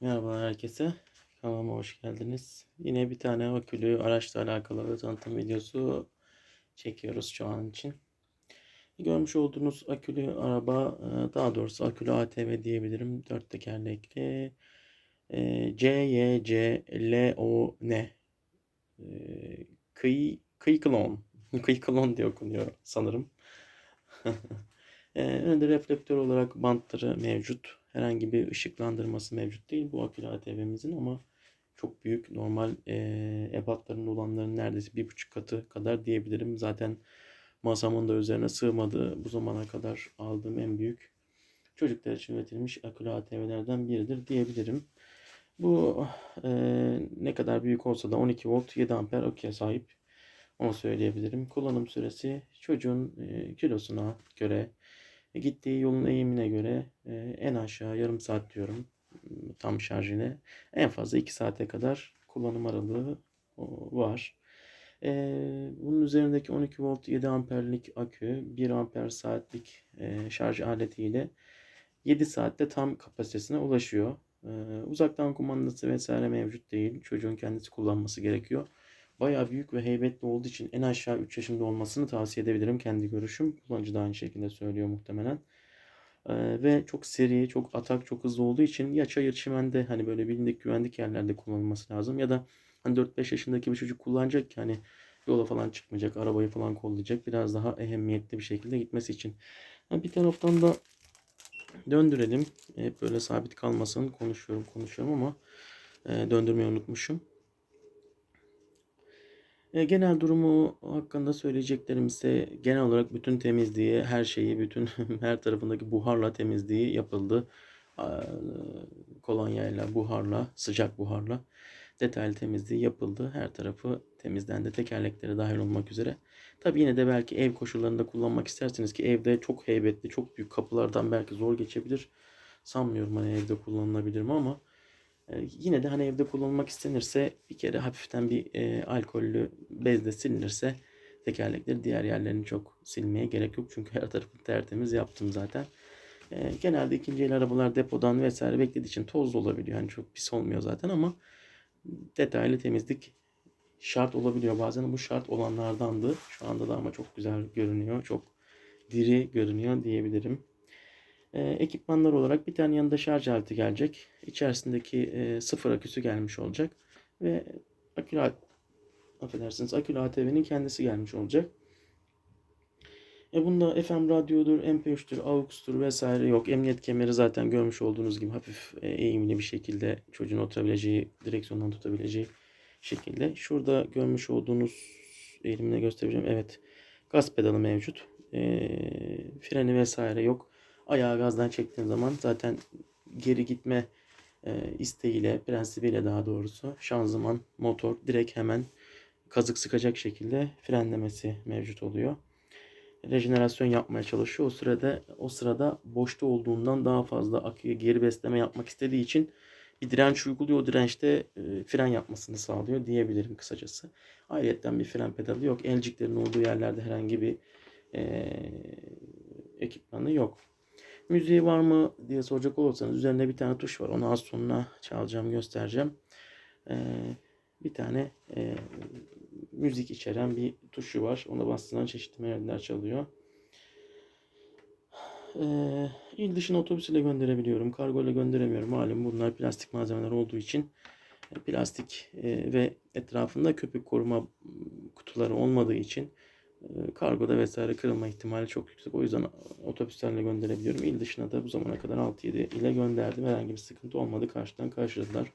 Merhaba herkese. Kanalıma hoş geldiniz. Yine bir tane akülü araçla alakalı bir tanıtım videosu çekiyoruz şu an için. Görmüş olduğunuz akülü araba, e, daha doğrusu akülü ATV diyebilirim. Dört tekerlekli. E, CYCLON. E, Kıy, Kıyıklon. Kıyıklon diye okunuyor sanırım. E, Önünde reflektör olarak bantları mevcut. Herhangi bir ışıklandırması mevcut değil bu akülü ATV'mizin ama çok büyük normal e, olanların neredeyse bir buçuk katı kadar diyebilirim. Zaten masamın da üzerine sığmadığı bu zamana kadar aldığım en büyük çocuklar için üretilmiş akülü ATV'lerden biridir diyebilirim. Bu e, ne kadar büyük olsa da 12 volt 7 amper aküye sahip. Onu söyleyebilirim. Kullanım süresi çocuğun e, kilosuna göre Gittiği yolun eğimine göre e, en aşağı yarım saat diyorum tam şarj ile. En fazla 2 saate kadar kullanım aralığı var. E, bunun üzerindeki 12 volt 7 amperlik akü 1 amper saatlik e, şarj aletiyle 7 saatte tam kapasitesine ulaşıyor. E, uzaktan kumandası vesaire mevcut değil. Çocuğun kendisi kullanması gerekiyor. Bayağı büyük ve heybetli olduğu için en aşağı 3 yaşında olmasını tavsiye edebilirim. Kendi görüşüm. Kullanıcı da aynı şekilde söylüyor muhtemelen. Ee, ve çok seri, çok atak, çok hızlı olduğu için ya çayır çimende hani böyle bilindik güvenlik yerlerde kullanılması lazım ya da hani 4-5 yaşındaki bir çocuk kullanacak ki hani yola falan çıkmayacak, arabayı falan kollayacak. Biraz daha ehemmiyetli bir şekilde gitmesi için. Ha, bir taraftan da döndürelim. Hep böyle sabit kalmasın. Konuşuyorum, konuşuyorum ama e, döndürmeyi unutmuşum. E, genel durumu hakkında söyleyeceklerim ise genel olarak bütün temizliği, her şeyi, bütün her tarafındaki buharla temizliği yapıldı. A, kolonyayla, buharla, sıcak buharla detaylı temizliği yapıldı. Her tarafı temizlendi. Tekerlekleri dahil olmak üzere. Tabi yine de belki ev koşullarında kullanmak isterseniz ki evde çok heybetli, çok büyük kapılardan belki zor geçebilir. Sanmıyorum hani evde kullanılabilir mi ama yine de hani evde kullanılmak istenirse bir kere hafiften bir e, alkollü bezle silinirse tekerlekleri diğer yerlerini çok silmeye gerek yok. Çünkü her tarafı tertemiz yaptım zaten. E, genelde ikinci el arabalar depodan vesaire beklediği için toz olabiliyor. Yani çok pis olmuyor zaten ama detaylı temizlik şart olabiliyor. Bazen bu şart olanlardandı. Şu anda da ama çok güzel görünüyor. Çok diri görünüyor diyebilirim. E, ekipmanlar olarak bir tane yanında şarj aleti gelecek. İçerisindeki e, sıfır aküsü gelmiş olacak. Ve akülü affedersiniz akülü ATV'nin kendisi gelmiş olacak. E bunda FM radyodur, MP3'tür, AUX'tur vesaire yok. Emniyet kemeri zaten görmüş olduğunuz gibi hafif e, eğimli bir şekilde çocuğun oturabileceği, direksiyondan tutabileceği şekilde. Şurada görmüş olduğunuz elimle göstereceğim. Evet. Gaz pedalı mevcut. E, freni vesaire yok ayağı gazdan çektiğin zaman zaten geri gitme e, isteğiyle, prensibiyle daha doğrusu şanzıman, motor direkt hemen kazık sıkacak şekilde frenlemesi mevcut oluyor. Rejenerasyon yapmaya çalışıyor. O sırada o sırada boşta olduğundan daha fazla aküye geri besleme yapmak istediği için bir direnç uyguluyor. O dirençte e, fren yapmasını sağlıyor diyebilirim kısacası. Ayrıca bir fren pedalı yok. Elciklerin olduğu yerlerde herhangi bir e, ekipmanı yok. Müziği var mı diye soracak olursanız üzerinde bir tane tuş var. Onu az sonra çalacağım, göstereceğim. Ee, bir tane e, müzik içeren bir tuşu var. Ona bastığında çeşitli melodiler çalıyor. Ee, il dışına otobüs ile gönderebiliyorum. Kargo ile gönderemiyorum. Malum bunlar plastik malzemeler olduğu için e, plastik e, ve etrafında köpük koruma kutuları olmadığı için kargoda vesaire kırılma ihtimali çok yüksek. O yüzden otobüslerle gönderebiliyorum. İl dışına da bu zamana kadar 6-7 ile gönderdim. Herhangi bir sıkıntı olmadı. Karşıdan karşıladılar.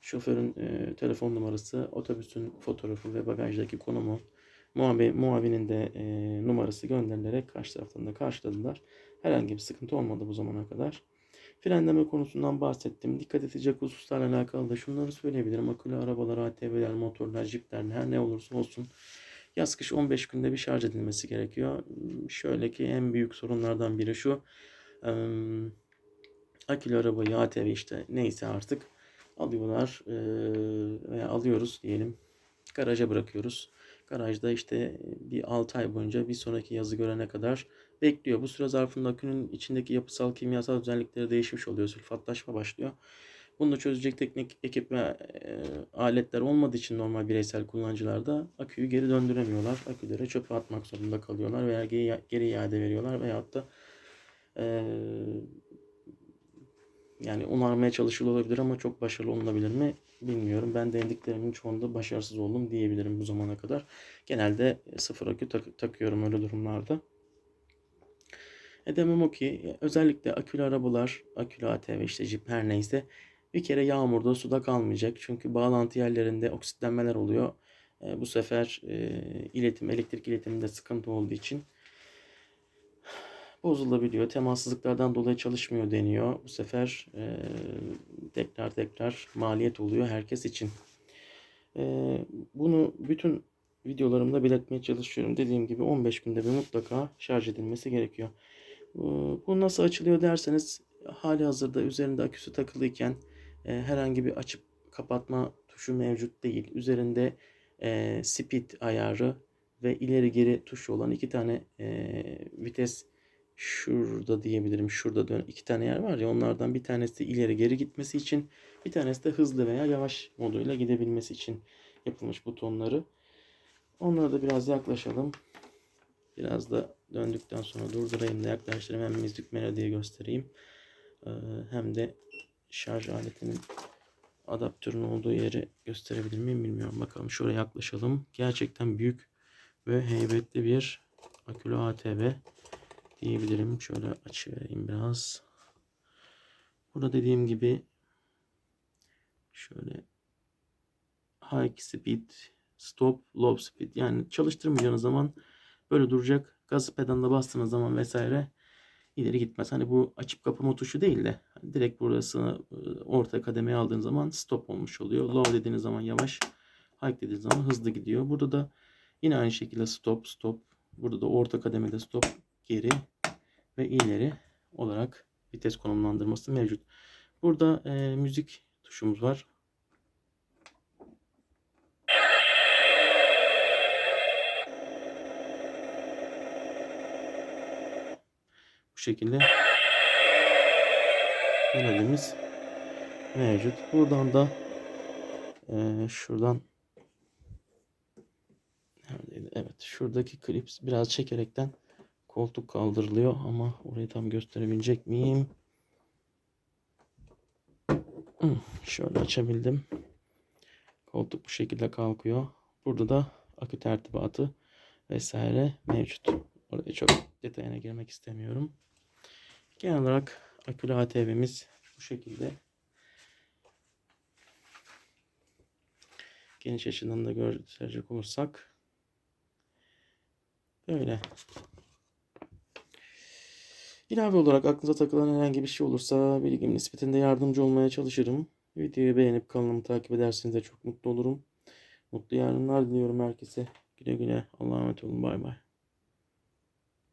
Şoförün e, telefon numarası, otobüsün fotoğrafı ve bagajdaki konumu, muavi, muavinin de e, numarası gönderilerek karşı taraftan da karşıladılar. Herhangi bir sıkıntı olmadı bu zamana kadar. Frenleme konusundan bahsettim. Dikkat edecek hususlarla alakalı da şunları söyleyebilirim. Akülü arabalar, ATV'ler, motorlar, jipler her ne olursa olsun Yaz kış 15 günde bir şarj edilmesi gerekiyor. Şöyle ki en büyük sorunlardan biri şu. Akülü arabayı, ATV işte neyse artık alıyorlar veya alıyoruz diyelim. Garaja bırakıyoruz. Garajda işte bir 6 ay boyunca bir sonraki yazı görene kadar bekliyor. Bu süre zarfında akünün içindeki yapısal kimyasal özellikleri değişmiş oluyor. Sülfatlaşma başlıyor. Bunu da çözecek teknik ekip ve e, aletler olmadığı için normal bireysel kullanıcılarda aküyü geri döndüremiyorlar. Aküleri çöpe atmak zorunda kalıyorlar veya geri, geri iade veriyorlar veyahut da e, yani onarmaya çalışılıyor olabilir ama çok başarılı olunabilir mi bilmiyorum. Ben denediklerimin çoğunda başarısız oldum diyebilirim bu zamana kadar. Genelde sıfır akü tak- takıyorum öyle durumlarda. E demem o ki özellikle akülü arabalar, akülü ATV işte Jeep her neyse bir kere yağmurda suda kalmayacak. Çünkü bağlantı yerlerinde oksitlenmeler oluyor. E, bu sefer e, iletim, elektrik iletiminde sıkıntı olduğu için bozulabiliyor. Temassızlıklardan dolayı çalışmıyor deniyor. Bu sefer e, tekrar tekrar maliyet oluyor herkes için. E, bunu bütün videolarımda belirtmeye çalışıyorum. Dediğim gibi 15 günde bir mutlaka şarj edilmesi gerekiyor. Bu bu nasıl açılıyor derseniz hali hazırda üzerinde aküsü takılıyken e, herhangi bir açıp kapatma tuşu mevcut değil. Üzerinde e, speed ayarı ve ileri geri tuşu olan iki tane e, vites şurada diyebilirim. Şurada dön iki tane yer var ya onlardan bir tanesi ileri geri gitmesi için bir tanesi de hızlı veya yavaş moduyla gidebilmesi için yapılmış butonları. Onlara da biraz yaklaşalım. Biraz da döndükten sonra durdurayım da yaklaştırayım. Hem müzik melodiyi göstereyim. Ee, hem de şarj aletinin adaptörün olduğu yeri gösterebilir miyim bilmiyorum. Bakalım şuraya yaklaşalım. Gerçekten büyük ve heybetli bir akülü ATV diyebilirim. Şöyle açıvereyim biraz. Burada dediğim gibi şöyle high speed, stop, low speed yani çalıştırmayacağınız zaman böyle duracak. Gaz pedalına bastığınız zaman vesaire ileri gitmez. Hani bu açıp kapama tuşu değil de hani direkt burasını orta kademeye aldığınız zaman stop olmuş oluyor. Low dediğiniz zaman yavaş, high dediğiniz zaman hızlı gidiyor. Burada da yine aynı şekilde stop, stop. Burada da orta kademede stop, geri ve ileri olarak vites konumlandırması mevcut. Burada e, müzik tuşumuz var. Bu şekilde melodimiz mevcut. Buradan da e, şuradan neredeydi? Evet şuradaki klips biraz çekerekten koltuk kaldırılıyor ama orayı tam gösterebilecek miyim? Hı, Şöyle açabildim. Koltuk bu şekilde kalkıyor. Burada da akü tertibatı vesaire mevcut. Oraya çok detayına girmek istemiyorum. Genel olarak akülü ATV'miz bu şekilde. Geniş açıdan da gösterecek olursak böyle. İlave olarak aklınıza takılan herhangi bir şey olursa bilgim nispetinde yardımcı olmaya çalışırım. Videoyu beğenip kanalımı takip ederseniz de çok mutlu olurum. Mutlu yarınlar diliyorum herkese. Güle güle. Allah'a emanet olun. Bay bay.